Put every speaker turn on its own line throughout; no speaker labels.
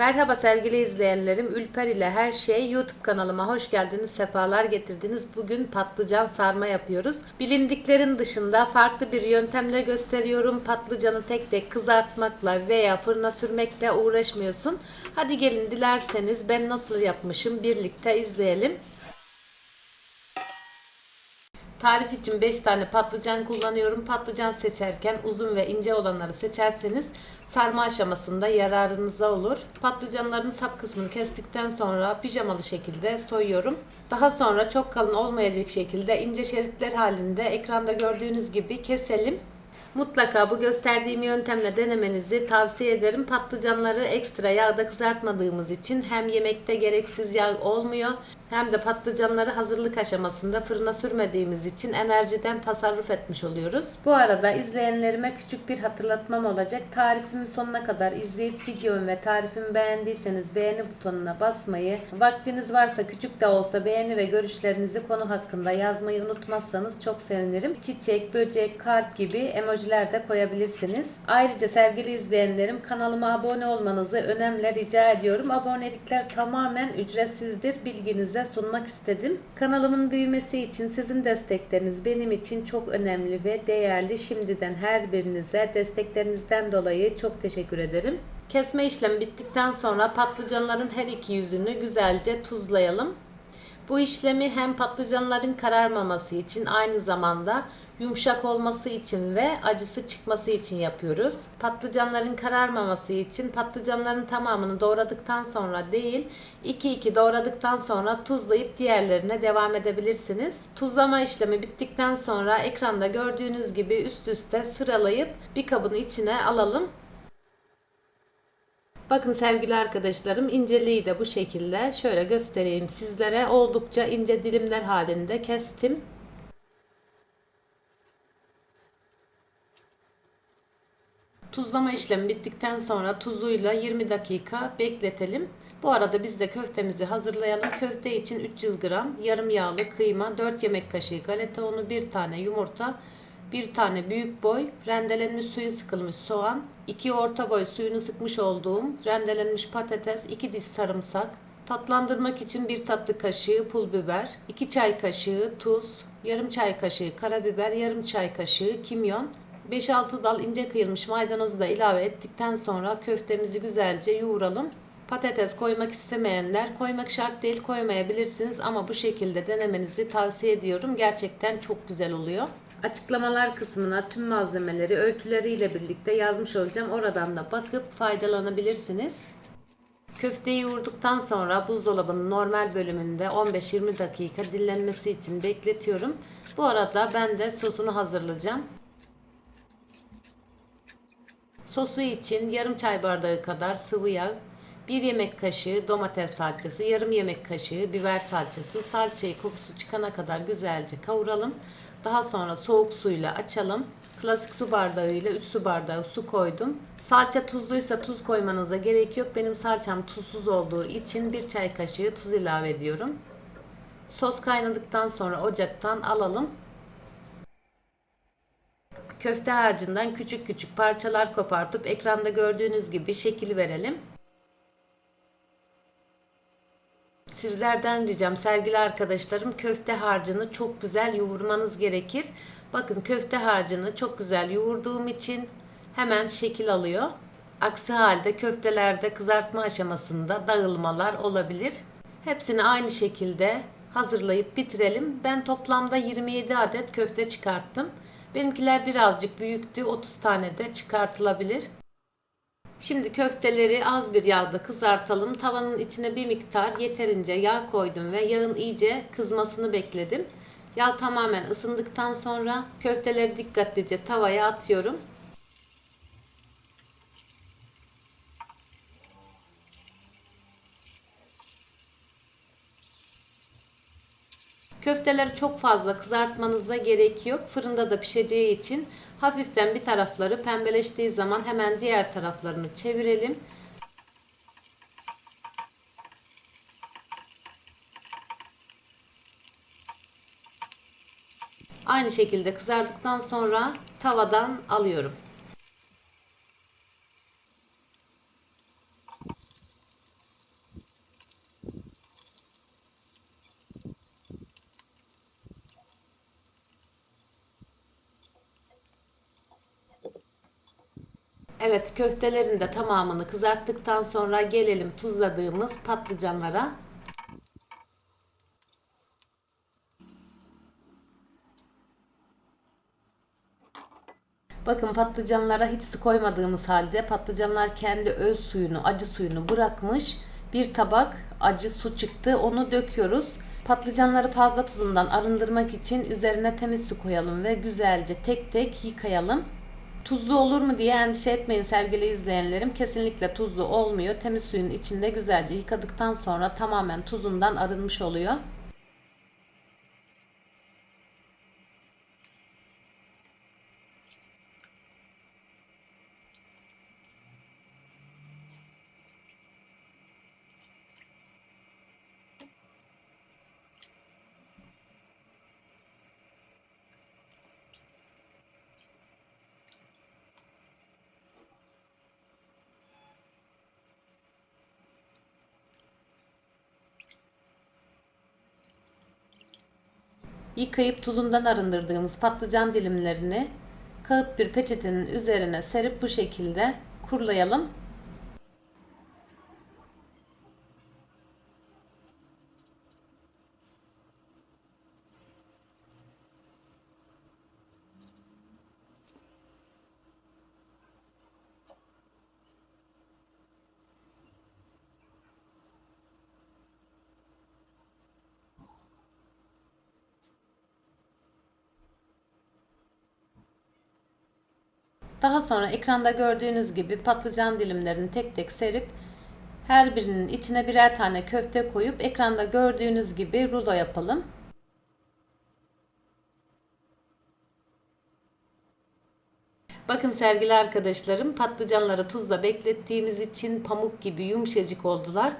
Merhaba sevgili izleyenlerim. Ülper ile her şey YouTube kanalıma hoş geldiniz. Sefalar getirdiniz. Bugün patlıcan sarma yapıyoruz. Bilindiklerin dışında farklı bir yöntemle gösteriyorum. Patlıcanı tek tek kızartmakla veya fırına sürmekle uğraşmıyorsun. Hadi gelin dilerseniz ben nasıl yapmışım birlikte izleyelim. Tarif için 5 tane patlıcan kullanıyorum. Patlıcan seçerken uzun ve ince olanları seçerseniz sarma aşamasında yararınıza olur. Patlıcanların sap kısmını kestikten sonra pijamalı şekilde soyuyorum. Daha sonra çok kalın olmayacak şekilde ince şeritler halinde ekranda gördüğünüz gibi keselim. Mutlaka bu gösterdiğim yöntemle denemenizi tavsiye ederim. Patlıcanları ekstra yağda kızartmadığımız için hem yemekte gereksiz yağ olmuyor hem de patlıcanları hazırlık aşamasında fırına sürmediğimiz için enerjiden tasarruf etmiş oluyoruz. Bu arada izleyenlerime küçük bir hatırlatmam olacak. Tarifimi sonuna kadar izleyip videomu ve tarifimi beğendiyseniz beğeni butonuna basmayı, vaktiniz varsa küçük de olsa beğeni ve görüşlerinizi konu hakkında yazmayı unutmazsanız çok sevinirim. Çiçek, böcek, kalp gibi emojiler de koyabilirsiniz. Ayrıca sevgili izleyenlerim kanalıma abone olmanızı önemli rica ediyorum. Abonelikler tamamen ücretsizdir. Bilginize sunmak istedim. Kanalımın büyümesi için sizin destekleriniz benim için çok önemli ve değerli. Şimdiden her birinize desteklerinizden dolayı çok teşekkür ederim. Kesme işlemi bittikten sonra patlıcanların her iki yüzünü güzelce tuzlayalım. Bu işlemi hem patlıcanların kararmaması için aynı zamanda yumuşak olması için ve acısı çıkması için yapıyoruz. Patlıcanların kararmaması için patlıcanların tamamını doğradıktan sonra değil 2-2 doğradıktan sonra tuzlayıp diğerlerine devam edebilirsiniz. Tuzlama işlemi bittikten sonra ekranda gördüğünüz gibi üst üste sıralayıp bir kabın içine alalım. Bakın sevgili arkadaşlarım inceliği de bu şekilde. Şöyle göstereyim sizlere. Oldukça ince dilimler halinde kestim. Tuzlama işlemi bittikten sonra tuzuyla 20 dakika bekletelim. Bu arada biz de köftemizi hazırlayalım. Köfte için 300 gram yarım yağlı kıyma, 4 yemek kaşığı galeta unu, 1 tane yumurta, 1 tane büyük boy rendelenmiş suyu sıkılmış soğan, 2 orta boy suyunu sıkmış olduğum rendelenmiş patates, 2 diş sarımsak, tatlandırmak için 1 tatlı kaşığı pul biber, 2 çay kaşığı tuz, yarım çay kaşığı karabiber, yarım çay kaşığı kimyon, 5-6 dal ince kıyılmış maydanozu da ilave ettikten sonra köftemizi güzelce yoğuralım. Patates koymak istemeyenler koymak şart değil koymayabilirsiniz ama bu şekilde denemenizi tavsiye ediyorum. Gerçekten çok güzel oluyor. Açıklamalar kısmına tüm malzemeleri ölçüleriyle birlikte yazmış olacağım. Oradan da bakıp faydalanabilirsiniz. Köfteyi yoğurduktan sonra buzdolabının normal bölümünde 15-20 dakika dinlenmesi için bekletiyorum. Bu arada ben de sosunu hazırlayacağım. Sosu için yarım çay bardağı kadar sıvı yağ, 1 yemek kaşığı domates salçası, yarım yemek kaşığı biber salçası, salçayı kokusu çıkana kadar güzelce kavuralım. Daha sonra soğuk suyla açalım. Klasik su bardağı ile 3 su bardağı su koydum. Salça tuzluysa tuz koymanıza gerek yok. Benim salçam tuzsuz olduğu için 1 çay kaşığı tuz ilave ediyorum. Sos kaynadıktan sonra ocaktan alalım. Köfte harcından küçük küçük parçalar kopartıp ekranda gördüğünüz gibi şekil verelim. Sizlerden ricam sevgili arkadaşlarım köfte harcını çok güzel yoğurmanız gerekir. Bakın köfte harcını çok güzel yoğurduğum için hemen şekil alıyor. Aksi halde köftelerde kızartma aşamasında dağılmalar olabilir. Hepsini aynı şekilde hazırlayıp bitirelim. Ben toplamda 27 adet köfte çıkarttım. Benimkiler birazcık büyüktü. 30 tane de çıkartılabilir. Şimdi köfteleri az bir yağda kızartalım. Tavanın içine bir miktar yeterince yağ koydum ve yağın iyice kızmasını bekledim. Yağ tamamen ısındıktan sonra köfteleri dikkatlice tavaya atıyorum. Köfteleri çok fazla kızartmanıza gerek yok. Fırında da pişeceği için hafiften bir tarafları pembeleştiği zaman hemen diğer taraflarını çevirelim. Aynı şekilde kızardıktan sonra tavadan alıyorum. Evet köftelerin de tamamını kızarttıktan sonra gelelim tuzladığımız patlıcanlara. Bakın patlıcanlara hiç su koymadığımız halde patlıcanlar kendi öz suyunu, acı suyunu bırakmış. Bir tabak acı su çıktı. Onu döküyoruz. Patlıcanları fazla tuzundan arındırmak için üzerine temiz su koyalım ve güzelce tek tek yıkayalım. Tuzlu olur mu diye endişe etmeyin sevgili izleyenlerim. Kesinlikle tuzlu olmuyor. Temiz suyun içinde güzelce yıkadıktan sonra tamamen tuzundan arınmış oluyor. Yıkayıp tuzundan arındırdığımız patlıcan dilimlerini kağıt bir peçetenin üzerine serip bu şekilde kurulayalım. Daha sonra ekranda gördüğünüz gibi patlıcan dilimlerini tek tek serip her birinin içine birer tane köfte koyup ekranda gördüğünüz gibi rulo yapalım. Bakın sevgili arkadaşlarım patlıcanları tuzla beklettiğimiz için pamuk gibi yumuşacık oldular.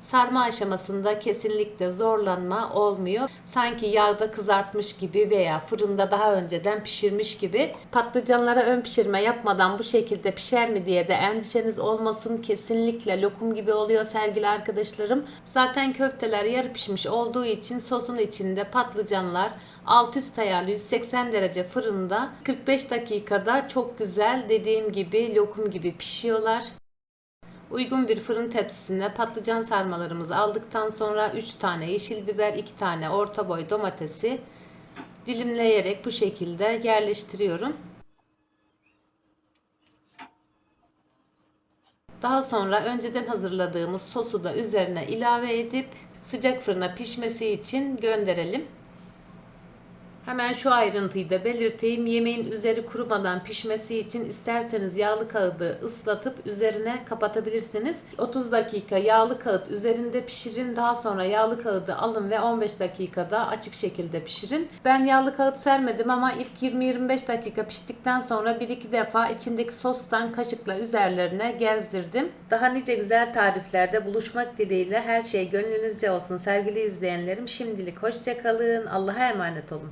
Sarma aşamasında kesinlikle zorlanma olmuyor. Sanki yağda kızartmış gibi veya fırında daha önceden pişirmiş gibi. Patlıcanlara ön pişirme yapmadan bu şekilde pişer mi diye de endişeniz olmasın. Kesinlikle lokum gibi oluyor sevgili arkadaşlarım. Zaten köfteler yarı pişmiş olduğu için sosun içinde patlıcanlar alt üst ayarlı 180 derece fırında 45 dakikada çok güzel dediğim gibi lokum gibi pişiyorlar. Uygun bir fırın tepsisine patlıcan sarmalarımızı aldıktan sonra 3 tane yeşil biber, 2 tane orta boy domatesi dilimleyerek bu şekilde yerleştiriyorum. Daha sonra önceden hazırladığımız sosu da üzerine ilave edip sıcak fırına pişmesi için gönderelim. Hemen şu ayrıntıyı da belirteyim. Yemeğin üzeri kurumadan pişmesi için isterseniz yağlı kağıdı ıslatıp üzerine kapatabilirsiniz. 30 dakika yağlı kağıt üzerinde pişirin. Daha sonra yağlı kağıdı alın ve 15 dakikada açık şekilde pişirin. Ben yağlı kağıt sermedim ama ilk 20-25 dakika piştikten sonra 1-2 defa içindeki sostan kaşıkla üzerlerine gezdirdim. Daha nice güzel tariflerde buluşmak dileğiyle her şey gönlünüzce olsun sevgili izleyenlerim. Şimdilik hoşçakalın. Allah'a emanet olun.